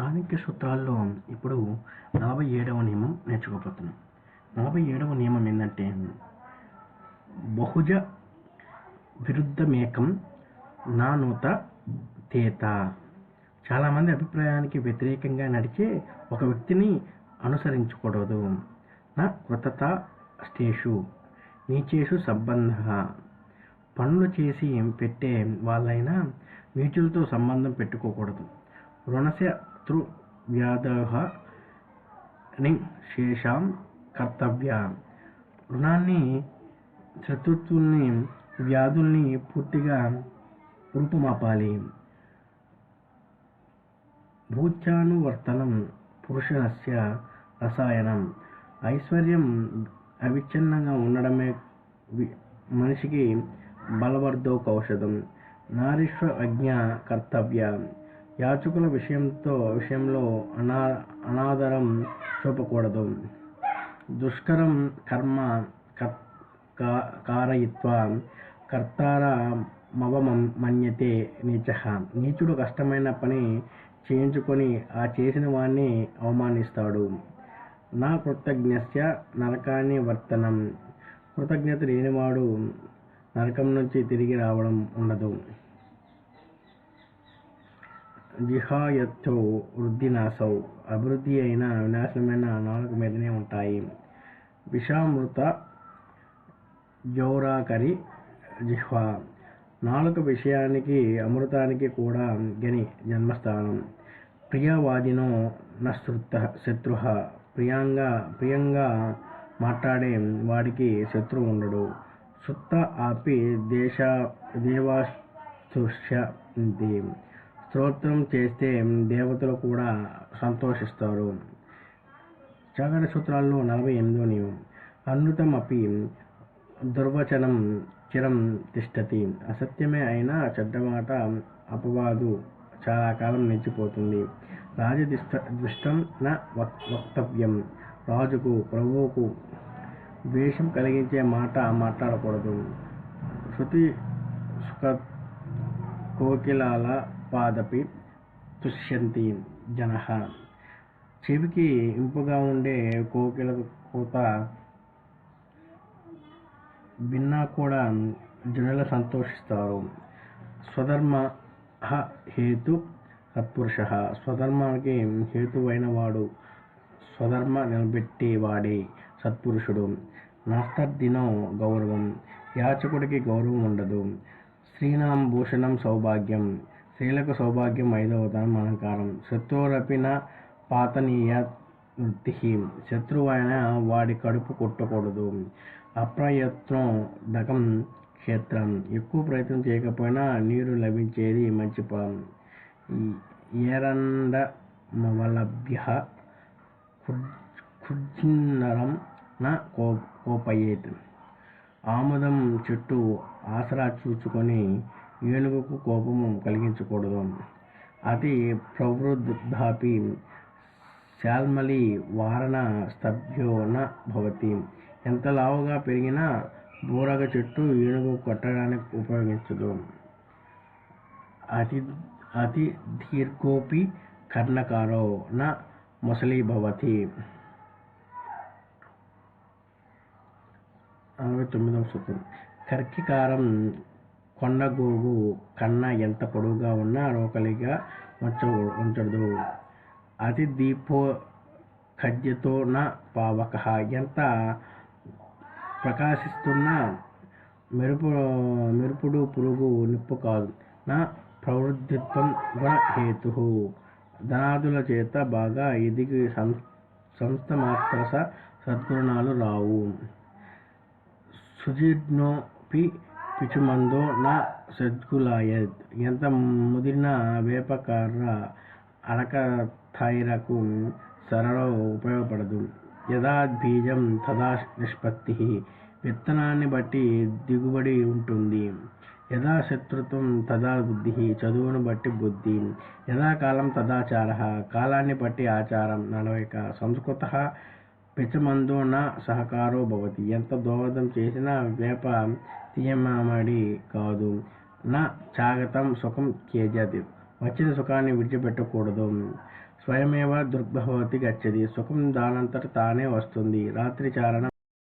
చాణక్య సూత్రాల్లో ఇప్పుడు నలభై ఏడవ నియమం నేర్చుకోబోతున్నాం. నలభై ఏడవ నియమం ఏంటంటే బహుజ విరుద్ధమేకం నానూత తేత. చాలామంది అభిప్రాయానికి వ్యతిరేకంగా నడిచే ఒక వ్యక్తిని అనుసరించకూడదు. నా కృతత స్టేషు నీచేషు సంబంధ. పనులు చేసి పెట్టే వాళ్ళైనా నీచులతో సంబంధం పెట్టుకోకూడదు. రుణశత్రు వ్యాధ శేషాం కర్తవ్య. రుణాన్ని శత్రుత్వుల్ని వ్యాధుల్ని పూర్తిగా రూపుమాపాలి భూత్యానువర్తనం పురుషనస్య రసాయనం. ఐశ్వర్యం అవిచ్ఛిన్నంగా ఉండడమే వి- మనిషికి బలవర్ధోక ఔషధం నారీశ్వ అజ్ఞ కర్తవ్య. యాచకుల విషయంతో విషయంలో అనా అనాదరం చూపకూడదు. దుష్కరం కర్మ కర్- కారయిత్వ కర్తార మవమం మన్యతే నీచ. నీచుడు కష్టమైన పని చేయించుకొని ఆ చేసిన వాణ్ణి అవమానిస్తాడు. నా కృతజ్ఞస్య నరకాన్ని వర్తనం. కృతజ్ఞత లేనివాడు నరకం నుంచి తిరిగి రావడం ఉండదు. జిహాయత్తో వృద్ధినాశౌ అభివృద్ధి అయిన వినాశనమైన నాలుగు మీదనే ఉంటాయి. విషామృత జౌరాకరి జిహ్వ. నాలుక విషయానికి అమృతానికి కూడా గని జన్మస్థానం. ప్రియవాదినో నశ్రుత శత్రు ప్రియంగా ప్రియంగా మాట్లాడే వాడికి శత్రువు ఉండడు. సుత్త ఆపి దేశ దేవాస్తుష్యంతి స్తోత్రం చేస్తే దేవతలు కూడా సంతోషిస్తారు. చాగడ సూత్రాల్లో నలభై ఎనిమిదో నియమం. అన్నుతం అపి దుర్వచనం చిరం తిష్టతి. అసత్యమే అయినా చెడ్డమాట అపవాదు. చాలా కాలం నిలిచిపోతుంది. రాజదిష్ట దృష్టం న వక్తవ్యం. రాజుకు ప్రభువుకు ద్వేషం కలిగించే మాట మాట్లాడకూడదు. శృతి సుఖ కోకిలాల పాదపి తుష్యంతి జన. చెవికి ఇంపుగా ఉండే కోకిల కోత విన్నా కూడా జనులు సంతోషిస్తారు. స్వధర్మ హేతు సత్పురుష స్వధర్మానికి హేతువైన వాడు స్వధర్మ నిలబెట్టేవాడే సత్పురుషుడు. నాస్తర్దినో గౌరవం యాచకుడికి గౌరవం ఉండదు. స్త్రీనాం భూషణం సౌభాగ్యం స్త్రీలకు సౌభాగ్యం ఐదవ అలంకారం శత్రురపిన పాతనీయ వృత్తి శత్రువైన వాడి కడుపు కొట్టకూడదు. అప్రయత్నం దకం క్షేత్రం. ఎక్కువ ప్రయత్నం చేయకపోయినా నీరు లభించేది మంచి పొలం ఏరండమవలభ్య కుర్జిన్నరం నా కో కోపయేత్ ఆముదం చెట్టు ఆసరా చూచుకొని ఏనుగుకు కోపము కలిగించకూడదు అతి ప్రవృద్ధాపి శాల్మలి వారణ స్తభ్యో న భవతి. ఎంత లావుగా పెరిగినా బూరగ చెట్టు ఏనుగు కొట్టడానికి ఉపయోగించదు. అతి అతి దీర్ఘోపి కర్ణకారో న ముసలి భవతి. అరవై తొమ్మిదవ సూత్రం కర్కికారం కొండగోగు కన్నా ఎంత పొడవుగా ఉన్నా రోకలిగా ఉంచ ఉంచదు అతి దీపో ఖడ్యతో నా పావక ఎంత ప్రకాశిస్తున్న మెరుపు మెరుపుడు పురుగు నిప్పు కాదు. నా ప్రవృద్ధిత్వం గుణహేతు ధనాదుల చేత బాగా ఎదిగి సం సంస్థ మాత్రస సద్గుణాలు రావు. సుజీర్ణోపి పిచుమందో నా సద్గులాయత్ ఎంత ముదిరిన వేపకర్ర అరక థైరకు సరళ ఉపయోగపడదు. యథా బీజం తదా నిష్పత్తి. విత్తనాన్ని బట్టి దిగుబడి ఉంటుంది. యథా శత్రుత్వం తదా బుద్ధి. చదువును బట్టి బుద్ధి. యథాకాలం తదాచార కాలాన్ని బట్టి ఆచారం. నడవక సంస్కృత పిచమందో నా సహకారో భవతి. ఎంత దోహదం చేసినా వేప తీయమామడి కాదు. నా చాగతం సుఖం కేజాతి వచ్చిన సుఖాన్ని విడిచిపెట్టకూడదు. స్వయమేవ దుర్భవతి గచ్చది. సుఖం దానంతట తానే వస్తుంది. రాత్రి చారణ